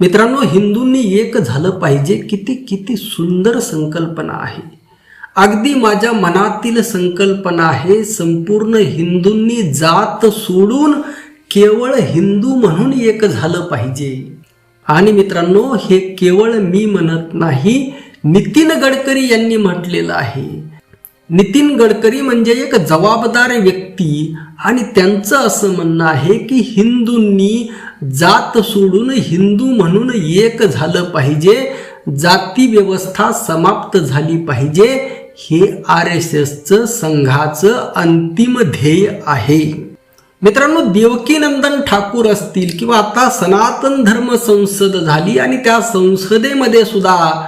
मित्रांनो हिंदूंनी एक झालं पाहिजे किती किती सुंदर संकल्पना आहे. अगदी माझ्या मनातील संकल्पना आहे संपूर्ण हिंदूंनी जात सोडून केवळ हिंदू म्हणून एक झालं पाहिजे. आणि मित्रांनो हे केवळ मी म्हणत नाही नितीन गडकरी यांनी म्हटलेलं आहे नितीन गडकरी म्हणजे एक जबाबदार व्यक्ती आणि त्यांचं असं म्हणणं आहे की हिंदूंनी जात सोडून हिंदू म्हणून एक झालं पाहिजे जाती व्यवस्था समाप्त झाली पाहिजे हे आर एस एसचं संघाचं अंतिम ध्येय आहे. मित्रांनो देवकीनंदन ठाकूर असतील किंवा आता सनातन धर्म संसद झाली आणि त्या संसदेमध्ये सुद्धा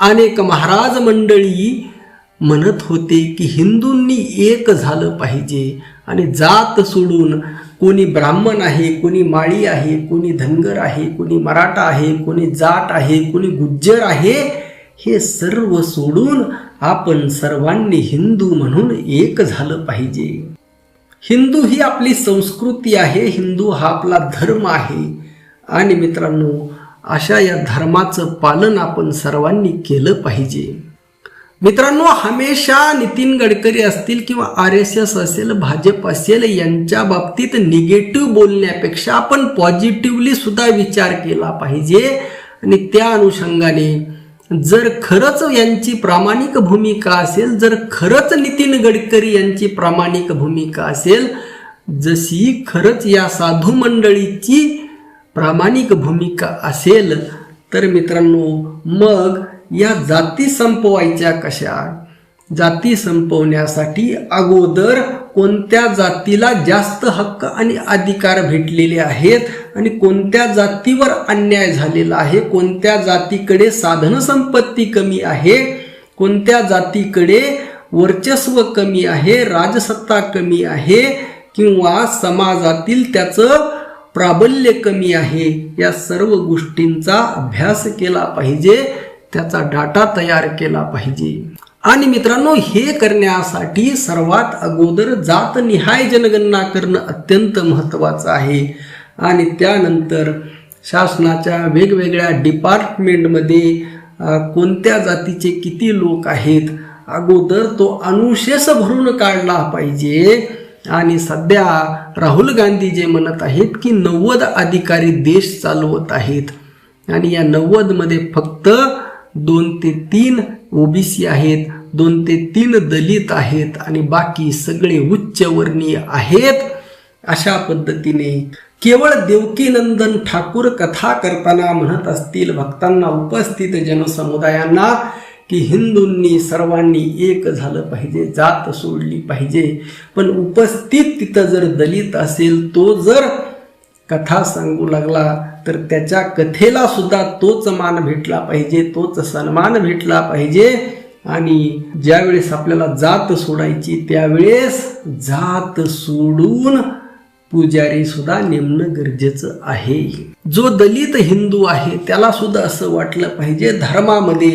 अनेक महाराज मंडळी म्हणत होते की हिंदूंनी एक झालं पाहिजे आणि जात सोडून कोणी ब्राह्मण आहे कोणी माळी आहे कोणी धनगर आहे कोणी मराठा आहे कोणी जाट आहे कोणी गुज्जर आहे हे सर्व सोडून आपण सर्वांनी हिंदू म्हणून एक झालं पाहिजे. हिंदू ही आपली संस्कृती आहे हिंदू हा आपला धर्म आहे. आणि मित्रांनो अशा या धर्माचं पालन आपण सर्वांनी केलं पाहिजे. मित्रांनो हमेशा नितीन गडकरी असतील किंवा आर एस एस असेल भाजप असेल यांच्या बाबतीत निगेटिव्ह बोलण्यापेक्षा आपण पॉझिटिव्हली सुद्धा विचार केला पाहिजे. आणि त्या अनुषंगाने जर खरंच यांची प्रामाणिक भूमिका असेल जर खरंच नितीन गडकरी यांची प्रामाणिक भूमिका असेल जशी खरंच या साधू मंडळीची प्रामाणिक भूमिका असेल तर मित्रांनो मग या जाती संपवायच्या कशा? जाती संपवण्यासाठी अगोदर कोणत्या जातीला जास्त हक्क आणि अधिकार भेटलेले आहेत आणि कोणत्या जातीवर अन्याय झालेला आहे? कोणत्या जातीकडे साधन संपत्ती कमी आहे? कोणत्या जातीकडे वर्चस्व कमी आहे? राजसत्ता कमी आहे? किंवा समाजातील त्याचं प्राबल्य कमी आहे? या सर्व गोष्टींचा अभ्यास केला पाहिजे. त्याचा डाटा तयार केला पाहिजे. आणि मित्रांनो हे करण्यासाठी सर्वात अगोदर जातनिहाय जनगणना करणं अत्यंत महत्त्वाचं आहे. आणि त्यानंतर शासनाच्या वेगवेगळ्या डिपार्टमेंटमध्ये कोणत्या जातीचे किती लोक आहेत अगोदर तो अनुशेष भरून काढला पाहिजे. आणि सध्या राहुल गांधी जे म्हणत आहेत की नव्वद अधिकारी देश चालवत आहेत. आणि या नव्वदमध्ये फक्त दोन ते तीन ओबीसी आहेत दोन ते तीन दलित आहेत आणि बाकी सगळे उच्चवर्णीय आहेत अशा पद्धतीने केवळ देवकीनंदन ठाकूर कथा करताना म्हणत असतील भक्तांना उपस्थित जनसमुदायांना की हिंदूंनी सर्वांनी एक झालं पाहिजे जात सोडली पाहिजे. पण उपस्थित तिथं जर दलित असेल तो जर कथा सांगू लागला तर त्याच्या कथेला सुद्धा तोच मान भेटला पाहिजे तोच सन्मान भेटला पाहिजे. आणि ज्यावेळेस आपल्याला जात सोडायची त्यावेळेस जात सोडून पुजारी सुद्धा नेमणं गरजेचं आहे. जो दलित हिंदू आहे त्याला सुद्धा असं वाटलं पाहिजे धर्मामध्ये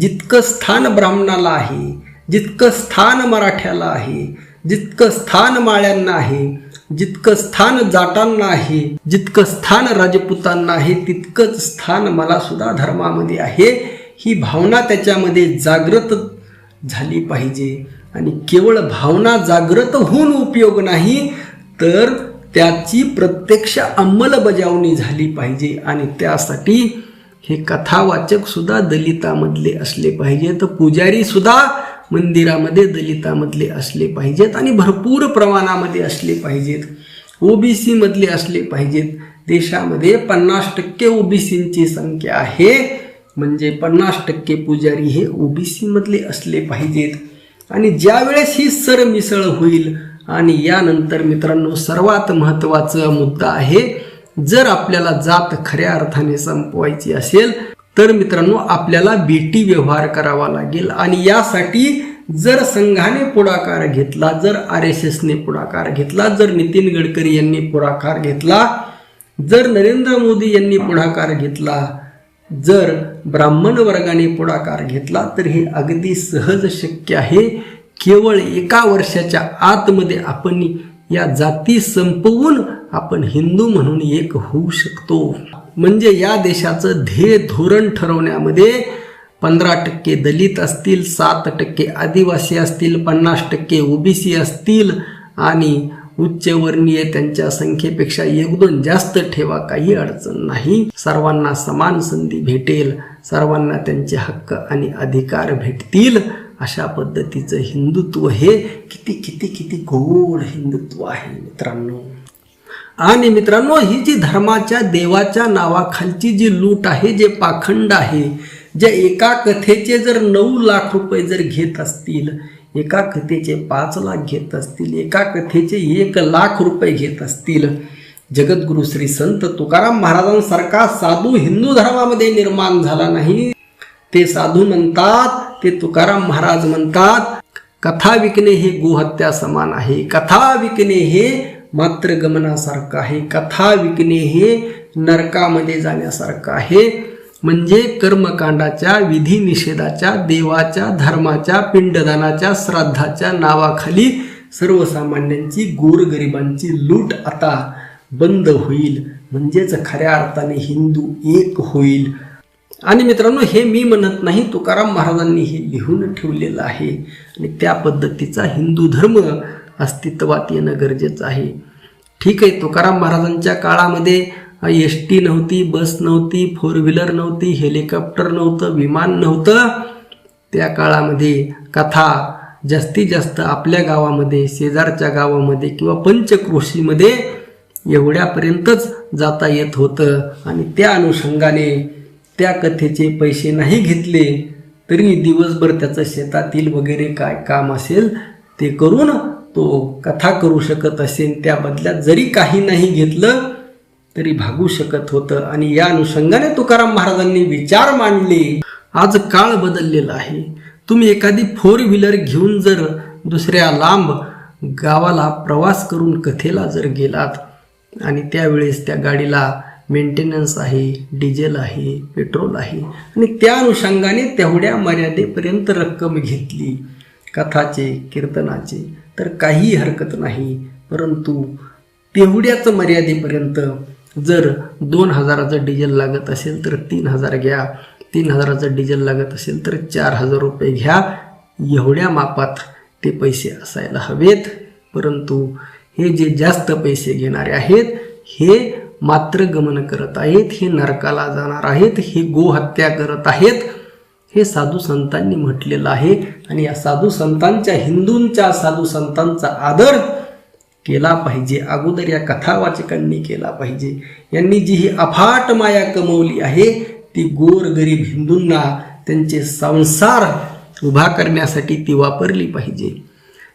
जितकं स्थान ब्राह्मणाला आहे जितकं स्थान मराठ्याला आहे जितकं स्थान माळ्यांना आहे जितकं स्थान जाटांना आहे जितकं स्थान राजपुतांना आहे तितकंच स्थान मला सुद्धा धर्मामध्ये आहे. ही भावना त्याच्यामध्ये जागृत झाली पाहिजे. आणि केवळ भावना जागृत होऊन उपयोग नाही तर त्याची प्रत्यक्ष अंमलबजावणी झाली पाहिजे. आणि त्यासाठी हे कथावाचक सुद्धा दलितामधले असले पाहिजे तर पुजारी सुद्धा मंदिरामध्ये दलितामधले असले पाहिजेत आणि भरपूर प्रमाणामध्ये असले पाहिजेत. ओबीसी मधले असले पाहिजेत. देशामध्ये पन्नास टक्के ओबीसींची संख्या आहे. म्हणजे पन्नास टक्के पुजारी हे ओबीसी मधले असले पाहिजेत. आणि ज्यावेळेस ही सरमिसळ होईल आणि यानंतर मित्रांनो सर्वात महत्त्वाचा मुद्दा आहे जर आपल्याला जात खऱ्या अर्थाने संपवायची असेल तर मित्रांनो आपल्याला बेटी व्यवहार करावा लागेल. आणि यासाठी जर संघाने पुढाकार घेतला जर आर एस एसने पुढाकार घेतला जर नितीन गडकरी यांनी पुढाकार घेतला जर नरेंद्र मोदी यांनी पुढाकार घेतला जर ब्राह्मण वर्गाने पुढाकार घेतला तर हे अगदी सहज शक्य आहे. केवळ एका वर्षाच्या आतमध्ये आपण या जाती संपवून आपण हिंदू म्हणून एक होऊ शकतो. म्हणजे या देशाचं ध्येय धोरण ठरवण्यामध्ये पंधरा टक्के दलित असतील सात टक्के आदिवासी असतील पन्नास टक्के ओबीसी असतील आणि उच्चवर्णीय त्यांच्या संख्येपेक्षा एक दोन जास्त ठेवा काही अडचण नाही. सर्वांना समान संधी भेटेल सर्वांना त्यांचे हक्क आणि अधिकार भेटतील. अशा पद्धतीचं हिंदुत्व हे किती किती किती गोड हिंदुत्व आहे मित्रांनो. आणि मित्रांनो ही जी धर्माच्या देवाच्या नावाखालची जी लूट आहे जे पाखंड आहे जे एका कथेचे जर नऊ लाख रुपये जर घेत असतील एका कथेचे पाच लाख घेत असतील एका कथेचे एक लाख रुपये घेत असतील जगद्गुरु श्री संत तुकाराम महाराजांसारखा साधू हिंदू धर्मामध्ये निर्माण झाला नाही. ते साधू म्हणतात ते तुकाराम महाराज म्हणतात कथा विकणे हे गोहत्या समान आहे कथा विकणे हे मात्र गमनासारखं आहे. कथा विकणे हे नरकामध्ये जाण्यासारखं आहे. म्हणजे कर्मकांडाच्या विधी निषेधाच्या देवाच्या धर्माच्या पिंडदानाच्या श्राद्धाच्या नावाखाली सर्वसामान्यांची गोरगरिबांची लूट आता बंद होईल. म्हणजेच खऱ्या अर्थाने हिंदू एक होईल. आणि मित्रांनो हे मी म्हणत नाही तुकाराम महाराजांनी हे लिहून ठेवलेलं आहे. आणि त्या पद्धतीचा हिंदू धर्म अस्तित्वात येणं गरजेचं आहे. ठीक आहे तुकाराम महाराजांच्या काळामध्ये एस टी नव्हती बस नव्हती फोर व्हीलर नव्हती हेलिकॉप्टर नव्हतं विमान नव्हतं. त्या काळामध्ये कथा जास्तीत जास्त आपल्या गावामध्ये शेजारच्या गावामध्ये किंवा पंचक्रोशीमध्ये एवढ्यापर्यंतच जाता येत होतं. आणि त्या अनुषंगाने त्या कथेचे पैसे नाही घेतले तरी दिवसभर त्याचं शेतातील वगैरे काय काम असेल ते करून तो कथा करू शकत असेल त्या बदल्यात जरी काही नाही घेतलं तरी भागू शकत होतं. आणि या अनुषंगाने तुकाराम महाराजांनी विचार मांडले आज काळ बदललेला आहे. तुम्ही एखादी फोर व्हीलर घेऊन जर दुसऱ्या लांब गावाला प्रवास करून कथेला जर गेलात आणि त्यावेळेस त्या गाडीला मेंटेनन्स आहे डिझेल आहे पेट्रोल आहे आणि त्या अनुषंगाने तेवढ्या मर्यादेपर्यंत रक्कम घेतली. कथाचे कीर्तनाचे तर काही हरकत नाही. परंतु तेवढ्याच मर्यादेपर्यंत जर दोन हजाराचं डिझेल लागत असेल तर तीन हजार घ्या तीन हजाराचं डिझेल लागत असेल तर चार हजार रुपये घ्या. एवढ्या मापात ते पैसे असायला हवेत. परंतु हे जे जास्त पैसे घेणारे आहेत हे मात्र गमन करत आहेत हे नरकाला जाणार आहेत हे गोहत्या करत आहेत. हे साधू संतांनी म्हटलेलं आहे. आणि या साधू संतांच्या हिंदूंच्या साधू संतांचा आदर केला पाहिजे. अगोदर या कथावाचकांनी केला पाहिजे. यांनी जी ही अफाट माया कमवली आहे ती गोरगरीब हिंदूंना त्यांचे संसार उभा करण्यासाठी ती वापरली पाहिजे.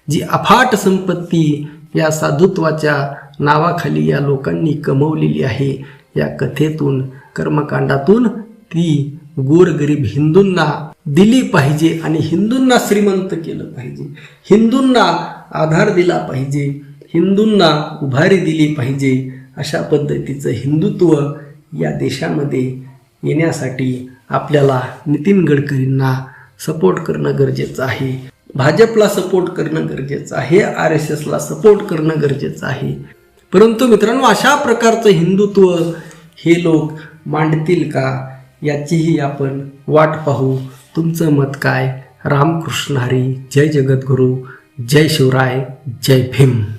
जी अफाट संपत्ती या साधुत्वाच्या नावाखाली या लोकांनी कमवलेली आहे या कथेतून कर्मकांडातून ती गोरगरीब हिंदूंना दिली पाहिजे आणि हिंदूंना श्रीमंत केलं पाहिजे. हिंदूंना आधार दिला पाहिजे. हिंदूंना उभारी दिली पाहिजे. अशा पद्धतीचं हिंदुत्व या देशामध्ये येण्यासाठी आपल्याला नितीन गडकरींना सपोर्ट करणं गरजेचं आहे. भाजपला सपोर्ट करणं गरजेचं आहे. आर एस एसला सपोर्ट करणं गरजेचं आहे. परंतु मित्रांनो अशा प्रकारचं हिंदुत्व हे लोक मांडतील का? याचीही आपण वाट पाहू. तुमचं मत काय? रामकृष्ण हरी जय जगद्गुरू जय शिवराय जय भीम.